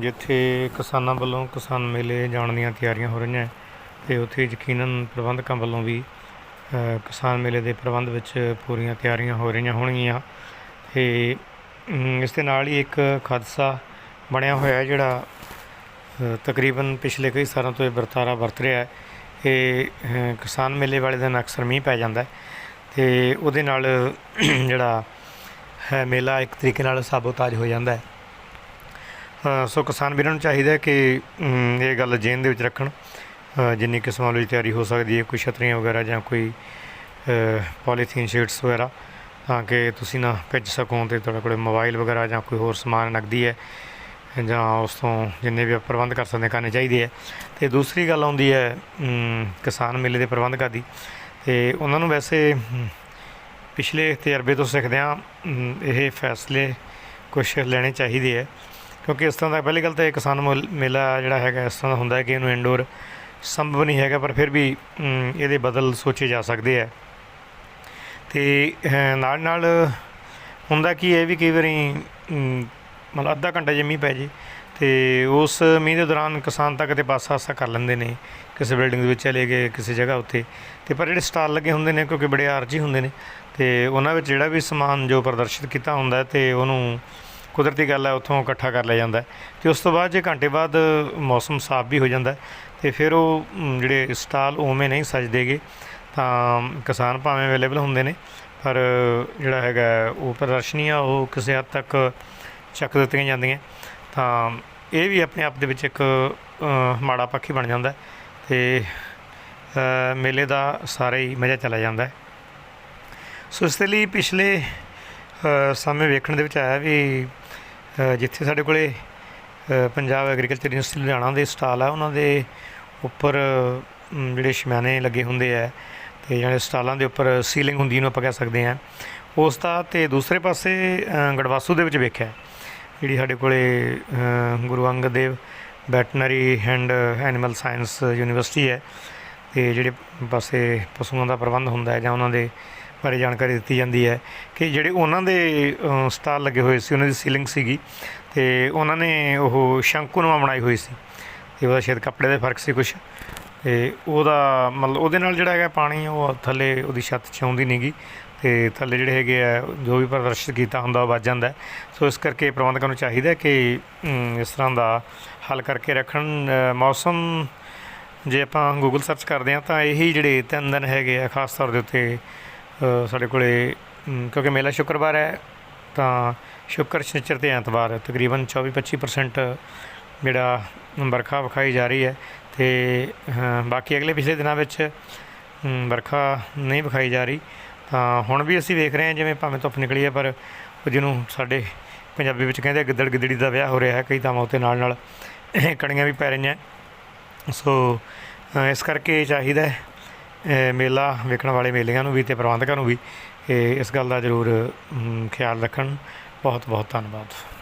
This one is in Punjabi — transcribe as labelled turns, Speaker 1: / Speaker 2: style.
Speaker 1: ਜਿੱਥੇ ਕਿਸਾਨਾਂ ਵੱਲੋਂ ਕਿਸਾਨ ਮੇਲੇ ਜਾਣ ਦੀਆਂ ਤਿਆਰੀਆਂ ਹੋ ਰਹੀਆਂ ਹੈ ਤੇ ਉੱਥੇ ਯਕੀਨਨ ਪ੍ਰਬੰਧਕਾਂ ਵੱਲੋਂ ਵੀ ਕਿਸਾਨ ਮੇਲੇ ਦੇ ਪ੍ਰਬੰਧ ਵਿੱਚ ਪੂਰੀਆਂ ਤਿਆਰੀਆਂ ਹੋ ਰਹੀਆਂ ਹੋਣਗੀਆਂ। ਤੇ ਇਸ ਦੇ ਨਾਲ ਹੀ ਇੱਕ ਖਾਦਸਾ ਬਣਿਆ ਹੋਇਆ ਜਿਹੜਾ ਤਕਰੀਬਨ ਪਿਛਲੇ ਕਈ ਸਾਲਾਂ ਤੋਂ ਇਹ ਵਰਤਾਰਾ ਵਰਤ ਰਿਹਾ ਹੈ। ਇਹ ਕਿਸਾਨ ਮੇਲੇ ਵਾਲੇ ਦਿਨ ਅਕਸਰ ਮੀਂਹ ਪੈ ਜਾਂਦਾ ਹੈ ਤੇ ਉਹਦੇ ਨਾਲ, ਜਿਹੜਾ ਹੈ, ਮੇਲਾ ਇੱਕ ਤਰੀਕੇ ਨਾਲ ਸਾਬੋਤਾਜ ਹੋ ਜਾਂਦਾ ਹੈ। ਸੋ ਕਿਸਾਨ ਵੀਰਾਂ ਨੂੰ ਚਾਹੀਦਾ ਹੈ ਕਿ ਇਹ ਗੱਲ ਜੇਨ ਦੇ ਵਿੱਚ ਰੱਖਣ। ਜਿੰਨੀ ਕਿਸਮਾਂ ਲਈ ਤਿਆਰੀ ਹੋ ਸਕਦੀ ਹੈ ਕੋਈ ਛਤਰੀਆਂ ਵਗੈਰਾ ਜਾਂ ਕੋਈ ਪੋਲੀਥੀਨ ਸ਼ੀਟਸ ਵਗੈਰਾ ਤਾਂ ਕਿ ਤੁਸੀਂ ਨਾ ਭਿੱਜ ਸਕੋ ਤੇ ਤੁਹਾਡੇ ਕੋਲ ਮੋਬਾਈਲ ਵਗੈਰਾ ਜਾਂ ਕੋਈ ਹੋਰ ਸਮਾਨ ਨਕਦੀ ਹੈ ਜਾਂ ਉਸ ਤੋਂ ਜਿੰਨੇ ਵੀ ਆਪਾਂ ਪ੍ਰਬੰਧ ਕਰ ਸਕਦੇ ਕਰਨੇ ਚਾਹੀਦੇ ਹੈ। ਤੇ ਦੂਸਰੀ ਗੱਲ ਆਉਂਦੀ ਹੈ ਕਿਸਾਨ ਮੇਲੇ ਦੇ ਪ੍ਰਬੰਧਕਾਂ ਦੀ ਤੇ ਉਹਨਾਂ ਨੂੰ ਵੈਸੇ ਪਿਛਲੇ ਤਜਰਬੇ ਤੋਂ ਸਿੱਖਦਿਆਂ ਅਮ, ਇਹ ਫੈਸਲੇ ਕੁਝ ਲੈਣੇ ਚਾਹੀਦੇ ਹੈ। ਕਿਉਂਕਿ ਇਸ ਤਰ੍ਹਾਂ ਦਾ ਪਹਿਲੀ ਗੱਲ ਤਾਂ ਇਹ ਕਿਸਾਨ ਮੁੱਲ- ਮੇਲਾ ਜਿਹੜਾ ਹੈਗਾ, ਇਸ ਤਰ੍ਹਾਂ ਦਾ ਹੁੰਦਾ ਹੈ ਕਿ ਇਹਨੂੰ ਇਨਡੋਰ ਸੰਭਵ ਨਹੀਂ ਹੈਗਾ, ਪਰ ਫਿਰ ਵੀ ਇਹਦੇ ਬਦਲ ਸੋਚੇ ਜਾ ਸਕਦੇ ਆ ਤੇ ਨਾਲ ਨਾਲ ਹੁੰਦਾ ਕੀ ਇਹ ਵੀ ਕਈ ਵਾਰੀ ਮਤਲਬ ਅੱਧਾ ਘੰਟਾ ਜੇ ਮੀਂਹ ਪੈ ਜੇ, ਤੇ ਉਸ ਮੀਂਹ ਦੇ ਦੌਰਾਨ ਕਿਸਾਨ ਤਾਂ ਕਿਤੇ ਪਾਸਾ ਆਸਾ ਕਰ ਲੈਂਦੇ ਨੇ, ਕਿਸੇ ਬਿਲਡਿੰਗ ਦੇ ਵਿੱਚ ਚਲੇ ਗਏ, ਕਿਸੇ ਜਗ੍ਹਾ ਉੱਤੇ। ਤੇ ਪਰ ਜਿਹੜੇ ਸਟਾਲ ਲੱਗੇ ਹੁੰਦੇ ਨੇ, ਕਿਉਂਕਿ ਬੜੇ ਆਰਜੀ ਹੁੰਦੇ ਨੇ, ਤੇ ਉਹਨਾਂ ਵਿੱਚ ਜਿਹੜਾ ਵੀ ਸਮਾਨ ਜੋ ਪ੍ਰਦਰਸ਼ਿਤ ਕੀਤਾ ਹੁੰਦਾ ਹੈ, ਤੇ ਉਹਨੂੰ ਕੁਦਰਤੀ ਗੱਲ ਹੈ, ਉੱਥੋਂ ਇਕੱਠਾ ਕਰ ਲਿਆ ਜਾਂਦਾ ਹੈ। ਤੇ ਉਸ ਤੋਂ ਬਾਅਦ ਜੇ ਘੰਟੇ ਬਾਅਦ ਮੌਸਮ ਸਾਫ਼ ਵੀ ਹੋ ਜਾਂਦਾ ਹੈ, ਤੇ ਫਿਰ ਉਹ ਜਿਹੜੇ ਸਟਾਲ ਉਵੇਂ ਨਹੀਂ ਸਜਦੇਗੇ ਤਾਂ ਕਿਸਾਨ ਭਾਵੇਂ ਅਵੇਲੇਬਲ ਹੁੰਦੇ ਨੇ, ਪਰ ਜਿਹੜਾ ਹੈਗਾ ਉਹ ਪ੍ਰਦਰਸ਼ਨੀਆਂ ਉਹ ਕਿਸੇ ਹੱਦ ਤੱਕ ਚੱਕ ਦਿੱਤੀਆਂ ਜਾਂਦੀਆਂ ਤਾਂ ਇਹ ਵੀ ਆਪਣੇ ਆਪ ਦੇ ਵਿੱਚ ਇੱਕ ਮਾੜਾ ਪੱਖੀ ਬਣ ਜਾਂਦਾ ਹੈ, ਤੇ ਮੇਲੇ ਦਾ ਸਾਰਾ ਹੀ ਮਜ਼ਾ ਚਲਾ ਜਾਂਦਾ ਸੋ ਇਸ ਦੇ ਲਈ ਪਿਛਲੇ ਸਮੇਂ ਵੇਖਣ ਦੇ ਵਿੱਚ ਆਇਆ ਵੀ ਜਿੱਥੇ ਸਾਡੇ ਕੋਲੇ ਪੰਜਾਬ ਐਗਰੀਕਲਚਰ ਯੂਨੀਵਰਸਿਟੀ ਲੁਧਿਆਣਾ ਦੇ ਸਟਾਲ ਆ, ਉਹਨਾਂ ਦੇ ਉੱਪਰ ਜਿਹੜੇ ਸ਼ਮਿਆਨੇ ਲੱਗੇ ਹੁੰਦੇ ਆ ਤੇ ਜਿਹੜੇ ਸਟਾਲਾਂ ਦੇ ਉੱਪਰ ਸੀਲਿੰਗ ਹੁੰਦੀ ਨੂੰ ਆਪਾਂ ਕਹਿ ਸਕਦੇ ਆ ਉਸ ਦਾ ਤੇ ਦੂਸਰੇ ਪਾਸੇ ਗੜਵਾਸੂ ਦੇ ਵਿੱਚ ਵੇਖਿਆ। ਜਿਹੜੀ ਸਾਡੇ ਕੋਲੇ Guru Angad Dev veterinary and animal science university ਹੈ, ਤੇ ਜਿਹੜੇ ਪਾਸੇ ਪਸ਼ੂਆਂ ਦਾ ਪ੍ਰਬੰਧ ਹੁੰਦਾ ਹੈ ਜਾਂ ਉਹਨਾਂ ਦੇ ਬਾਰੇ ਜਾਣਕਾਰੀ ਦਿੱਤੀ ਜਾਂਦੀ ਹੈ ਕਿ ਜਿਹੜੇ ਉਹਨਾਂ ਦੇ ਅ, ਸਟਾਲ ਲੱਗੇ ਹੋਏ ਸੀ ਉਹਨਾਂ ਦੀ ਸੀਲਿੰਗ ਸੀਗੀ ਤੇ ਉਹਨਾਂ ਨੇ ਉਹ ਸ਼ੰਕੂ ਸ਼ੰਕੁਨੁਮਾ ਬਣਾਈ ਹੋਈ ਸੀ ਤੇ ਉਹਦਾ ਸ਼ਾਇਦ ਕੱਪੜੇ ਦੇ ਫ਼ਰਕ ਸੀ ਕੁਝ ਤੇ ਉਹਦਾ ਮਤਲਬ ਉਹਦੇ ਨਾਲ ਜਿਹੜਾ ਹੈਗਾ ਪਾਣੀ ਉਹ ਥੱਲੇ ਉਹਦੀ ਛੱਤ 'ਚ ਆਉਂਦੀ ਨਹੀਂਗੀ ਤੇ ਥੱਲੇ ਜਿਹੜੇ ਹੈਗੇ ਆ ਜੋ ਵੀ ਪ੍ਰਦਰਸ਼ਿਤ ਕੀਤਾ ਹੁੰਦਾ ਉਹ ਵੱਜ ਜਾਂਦਾ ਸੋ ਇਸ ਕਰਕੇ ਪ੍ਰਬੰਧਕਾਂ ਨੂੰ ਚਾਹੀਦਾ ਕਿ ਇਸ ਤਰ੍ਹਾਂ ਦਾ ਹੱਲ ਕਰਕੇ ਰੱਖਣ। ਮੌਸਮ ਜੇ ਆਪਾਂ ਗੂਗਲ ਸਰਚ ਕਰਦੇ ਹਾਂ ਤਾਂ ਇਹੀ ਜਿਹੜੇ ਤਿੰਨ ਦਿਨ ਹੈਗੇ ਆ ਖਾਸ ਤੌਰ ਦੇ ਉੱਤੇ ਸਾਡੇ ਕੋਲੇ ਕਿਉਂਕਿ ਮੇਲਾ ਸ਼ੁੱਕਰਵਾਰ ਹੈ, ਤਾਂ ਸ਼ੁੱਕਰ ਸ਼ਨੀਚਰ ਤੇ ਐਤਵਾਰ ਤਕਰੀਬਨ 24-25% ਜਿਹੜਾ ਵਰਖਾ ਵਿਖਾਈ ਜਾ ਰਹੀ ਹੈ ਤੇ ਬਾਕੀ ਅਗਲੇ ਪਿਛਲੇ ਦਿਨਾਂ ਵਿੱਚ ਵਰਖਾ ਨਹੀਂ ਵਿਖਾਈ ਜਾ ਰਹੀ। ਤਾਂ ਹੁਣ ਵੀ ਅਸੀਂ ਵੇਖ ਰਹੇ ਹਾਂ ਜਿਵੇਂ ਭਾਵੇਂ ਧੁੱਪ ਨਿਕਲੀ ਹੈ, ਪਰ ਉਹ ਜਿਹਨੂੰ ਸਾਡੇ ਪੰਜਾਬੀ ਵਿੱਚ ਕਹਿੰਦੇ ਗਿੱਦੜ ਗਿੱਦੜੀ ਦਾ ਵਿਆਹ ਹੋ ਰਿਹਾ ਹੈ, ਕਈ ਥਾਵਾਂ ਉੱਤੇ ਨਾਲ ਨਾਲ ਕਣੀਆਂ ਵੀ ਪੈ ਰਹੀਆਂ। ਸੋ ਇਸ ਕਰਕੇ ਚਾਹੀਦਾ ਮੇਲਾ ਵੇਖਣ ਵਾਲੇ ਮੇਲਿਆਂ ਨੂੰ ਵੀ ਤੇ ਪ੍ਰਬੰਧਕਾਂ ਨੂੰ ਵੀ, ਇਹ ਇਸ ਗੱਲ ਦਾ ਜ਼ਰੂਰ ਖਿਆਲ ਰੱਖਣ। ਬਹੁਤ ਬਹੁਤ ਧੰਨਵਾਦ।